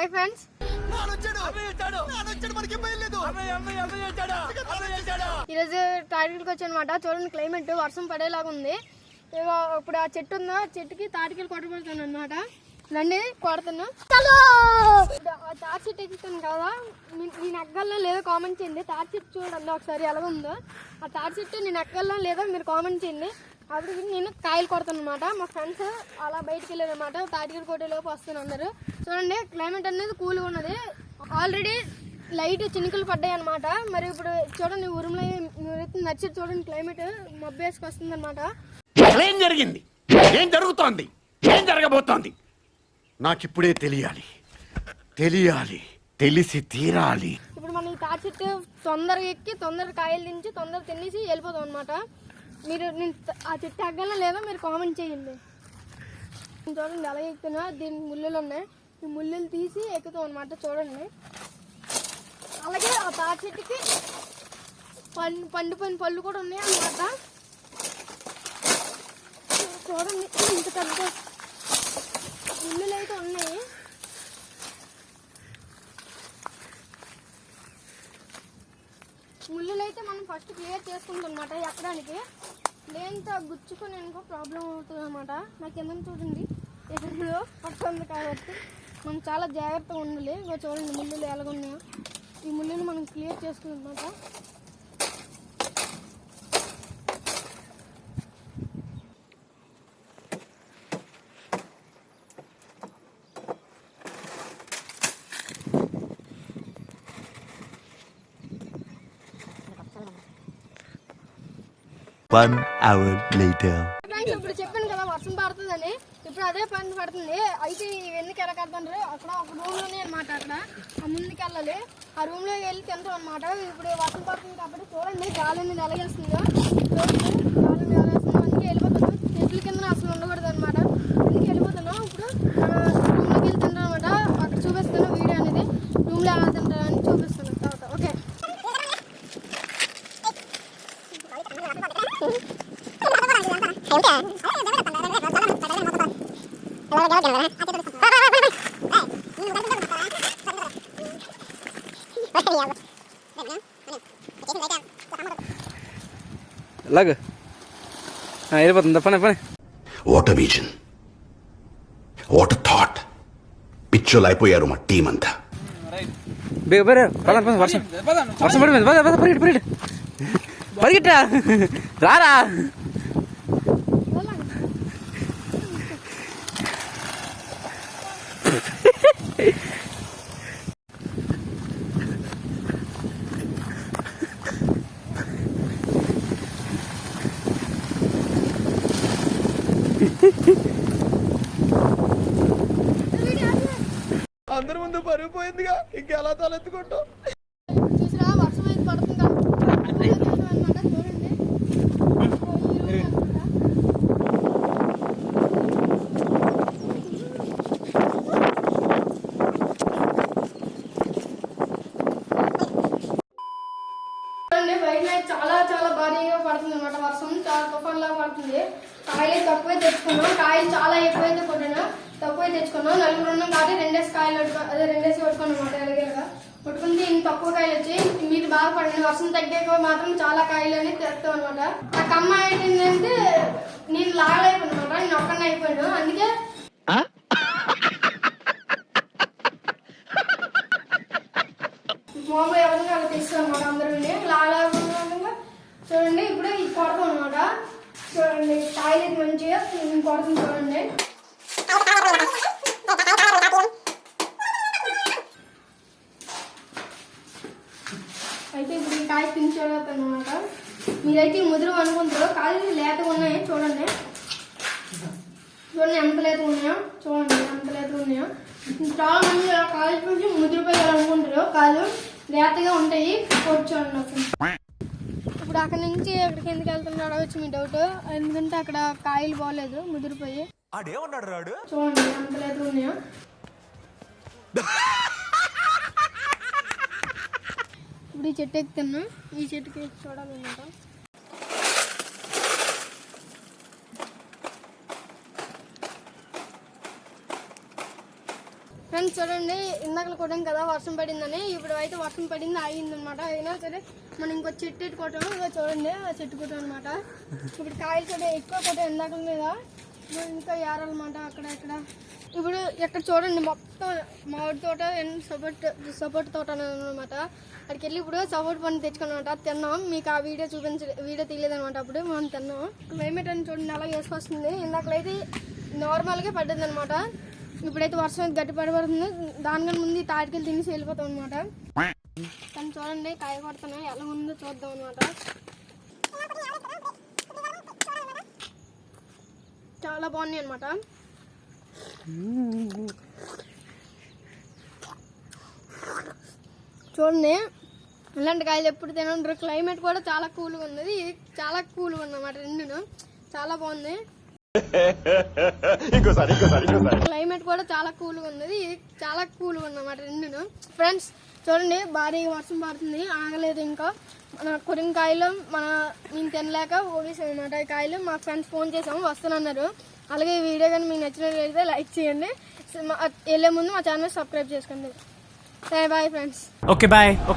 Hi friends ఈరోజు తాటికి వచ్చి అనమాట చూడండి క్లైమేట్ వర్షం పడేలాగా ఉంది. ఇగో ఇప్పుడు ఆ చెట్టు ఉందో ఆ చెట్టుకి తాటికలు కొట్టబడుతాను అనమాట రండి కొడుతున్నా. ఆ తాటి చెట్టు ఎక్కుతాను కదా. నేను ఎక్కగలనా లేదో కామెంట్ చేయండి. తాటి చెట్టు చూడండి ఒకసారి ఎలా ఉందో. ఆ తాటి చెట్టు నేను ఎక్కగలనా లేదో మీరు కామెంట్ చేయండి. అప్పుడు నేను కాయలు కొడతాను అనమాట మా ఫ్రెండ్స్ అలా బయటికి వెళ్ళారు అనమాట తాటికలు కొట్టేలోపు వస్తాను అందరు. చూడండి క్లైమేట్ అనేది కూల్గా ఉన్నది. ఆల్రెడీ లైట్ చినుకులు పడ్డాయి అనమాట మరి ఇప్పుడు చూడండి ఉరుములో నచ్చి చూడండి క్లైమేట్ మబ్బు వేసుకొస్తుంది అనమాట ఏం జరిగింది? ఏం జరుగుతోంది? ఏం జరగబోతోంది? నాకిప్పుడే తెలియాలి. తెలియాలి. తెలిసి తీరాలి. ఇప్పుడు మనం ఈ తాటి చెట్టు తొందరగా ఎక్కి తొందరగా కాయలు దించి తొందరగా తినేసి వెళ్ళిపోతాం అనమాట మీరు నేను ఆ చెట్టు ఎక్కగలనా లేదో మీరు కామెంట్ చేయండి. నేను చూడండి ఎలా ఎక్కుతున్నా దీని ముళ్ళులు ఉన్నాయి. ఈ ముళ్ళులు తీసి ఎక్కుతాం అనమాట చూడండి. అలాగే ఆ తాటి చెట్టుకి పండు పండిపోయిన పళ్ళు కూడా ఉన్నాయి అన్నమాట. చూడండి ఇంత పెద్ద ముళ్ళులు అయితే ఉన్నాయి. ముళ్ళులు అయితే మనం ఫస్ట్ క్లియర్ చేసుకుంటుందన్నమాట ఎక్కడానికి లేనితో గుచ్చుకొని అనుకో ప్రాబ్లం అవుతుంది అనమాట నాకు ఏమైనా చూడండి? ఎదురులో పడుతుంది కాబట్టి మనం చాలా జాగ్రత్తగా ఉండాలి. ఇంకో చూడండి ముళ్ళులు ఎలాగున్నాయో. ఈ ముళ్ళుని మనం క్లియర్ చేసుకుంటామన్నమాట One వన్ అవర్ లేటర్ ఇప్పుడు చెప్పాను కదా వర్షం పడుతుందని. ఇప్పుడు అదే పని పడుతుంది. అయితే ఇవన్నీ కెరకడుతుండ్రు అక్కడ ఒక రూమ్లోనే అనమాట అక్కడ. ఆ ముందుకు వెళ్ళాలి. ఆ రూమ్లో వెళ్ళి తింటాం అనమాట ఇప్పుడు వర్షం పడుతుంది కాబట్టి చూడండి గాలి మీద ఎలాగేస్తుందో. లాగు ఆ, వెళ్ళిపోతుంది పని పని వాట్ విజన్ వాట్ థాట్ పిచ్చోలు అయిపోయారు మా టీం అంతా బేగ బేరే పద పద వర్షం వర్షం పడిపోయింది పద పద పరిగెట్టు పరిగెట్టు పరిగెట్టా రారా. అందరి ముందు పరుగు పోయిందిగా. ఇంకెలా తలెత్తుకుంటాం చూసిరా వర్షం అయితే పడుతుంది అనమాట చూడండి చూడండి బయట అయితే చాలా చాలా భారీగా పడుతుంది అనమాట వర్షం చాలా తుఫాన్లా పడుతుంది. కాయలు తక్కువే తెచ్చుకున్నాం. కాయలు చాలా ఎక్కువైతే కొట్టినా తక్కువే తెచ్చుకున్నాం. నలుగురు ఉన్నాం కాబట్టి రెండేసి కాయలు అదే రెండేసి పట్టుకున్నాం అనమాట ఎలాగేలాగా పట్టుకుంటే ఇంత తక్కువ కాయలు వచ్చి మీరు బాధపడండి వర్షం తగ్గాక మాత్రం చాలా కాయలు అనేది తెస్తాం అనమాట ఆ కమ్మ ఏంటంటే నేను లాగలేకపోయాను నేను ఒక్కనే అయిపోయాను అందుకే మామూలు ఎవరిని అలా తీస్తాం అనమాట అందరూ లాగలేకుండా చూడండి ఇప్పుడు ఇది కొడతాం అనమాట చూడండి కాయలు ఇది మంచిగా నేను కొడుతుంది చూడండి. అయితే ఇప్పుడు ఈ కాయ తినచేస్తాను అనమాట మీరైతే ముదురు అనుకుంటారు కాయలు లేతగా ఉన్నాయి చూడండి. చూడండి ఎంత లేతగా ఉన్నాయో చూడండి ఎంత లేతగా ఉన్నాయో. చాలా మంది కాయలు చూసి ముదిరిపోయారు అనుకుంటారు కాయలు లేతగా ఉంటాయి. కూర్చోండి ఇప్పుడు అక్కడ నుంచి అక్కడికి ఎందుకు వెళ్తున్నాడు వచ్చి మీ డౌట్ ఎందుకంటే అక్కడ కాయలు బాగలేదు ముదిరిపోయి చూడండి ఉన్నాయో. ఇప్పుడు ఈ చెట్టు ఎక్కుతున్నా ఈ చెట్టుకి చూడాలన్నమాట. ఫ్రెండ్స్ చూడండి ఇందాకలు కొట్టాం కదా వర్షం పడిందని ఇప్పుడు అయితే వర్షం పడింది ఆగింది అనమాట అయినా సరే మనం ఇంకో చెట్టు ఎట్టు కొట్టాము ఇంకా చూడండి ఆ చెట్టు కొట్టాం అనమాట. ఇప్పుడు కాయలు చూడ ఎక్కువ కొట్టాం ఇందాకల మీద. ఇంకా ఏరాలన్నమాట అక్కడ ఇక్కడ ఇప్పుడు ఇక్కడ చూడండి మొత్తం మామిడి తోట అండ్ సపోర్ట్ సపోర్ట్ తోట అనమాట అక్కడికి వెళ్ళి ఇప్పుడు సపోర్ట్ పండు తెచ్చుకున్నమాట. తిన్నాం. మీకు ఆ వీడియో చూపించ వీడియో తీయలేదన్నమాట అప్పుడు. మనం తిన్నాం. క్లైమేట్ అని చూడండి అలా వేసుకొస్తుంది ఇందాకలైతే నార్మల్గా పడ్డది అనమాట ఇప్పుడైతే వర్షం గట్టి పడిపడుతుంది. దానికన్నా ముందు తాటికెళ్ళి తినేసి వెళ్ళిపోతాం అనమాట కానీ చూడండి కాయ కొడుతున్నాయి. ఎలా ఉందో చూద్దాం అనమాట చాలా బాగున్నాయి అనమాట చూడండి ఇలాంటి కాయలు ఎప్పుడు తినంటారు క్లైమేట్ కూడా చాలా కూల్గా ఉన్నది. ఇది చాలా కూల్గా ఉన్నమాట రెండును. చాలా బాగుంది. క్లైమేట్ కూడా చాలా కూల్గా ఉన్నది. ఇది చాలా కూల్గా ఉన్నమాట రెండును. ఫ్రెండ్స్ చూడండి భారీగా వర్షం పడుతుంది. ఆగలేదు ఇంకా. మన కురింకాయలు మన మేము తినలేక ఓవేసాం అనమాట ఈ కాయలు మా ఫ్రెండ్స్ ఫోన్ చేసాము వస్తానన్నారు. అలాగే ఈ వీడియో కానీ మీకు నచ్చినట్లయితే లైక్ చేయండి. వెళ్ళే ముందు మా ఛానల్ సబ్స్క్రైబ్ చేసుకోండి. Bye friends Okay, bye.